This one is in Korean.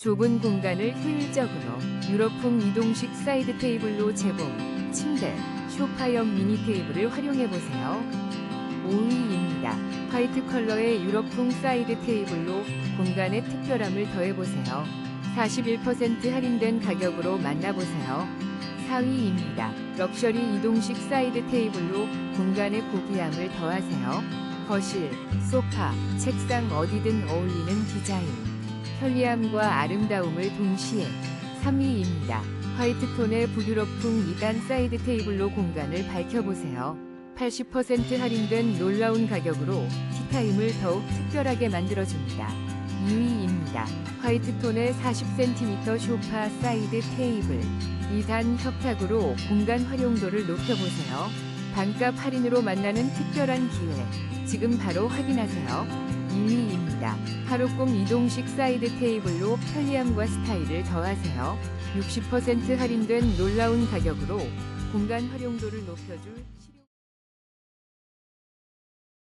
좁은 공간을 효율적으로 유럽풍 이동식 사이드 테이블로 제공, 침대, 쇼파형 미니 테이블을 활용해 보세요. 5위입니다. 화이트 컬러의 유럽풍 사이드 테이블로 공간의 특별함을 더해보세요. 41% 할인된 가격으로 만나보세요. 4위입니다. 럭셔리 이동식 사이드 테이블로 공간의 고귀함을 더하세요. 거실, 소파, 책상 어디든 어울리는 디자인. 편리함과 아름다움을 동시에 3위입니다. 화이트톤의 부드럽풍 2단 사이드 테이블로 공간을 밝혀보세요. 80% 할인된 놀라운 가격으로 티타임을 더욱 특별하게 만들어줍니다. 2위입니다. 화이트톤의 40cm 쇼파 사이드 테이블. 2단 협탁으로 공간 활용도를 높여보세요. 반값 할인으로 만나는 특별한 기회. 지금 바로 확인하세요. 2위 입니다. 하루 꿈 이동식 사이드 테이블로 편리함과 스타일을 더하세요. 60% 할인된 놀라운 가격으로 공간 활용도를 높여줄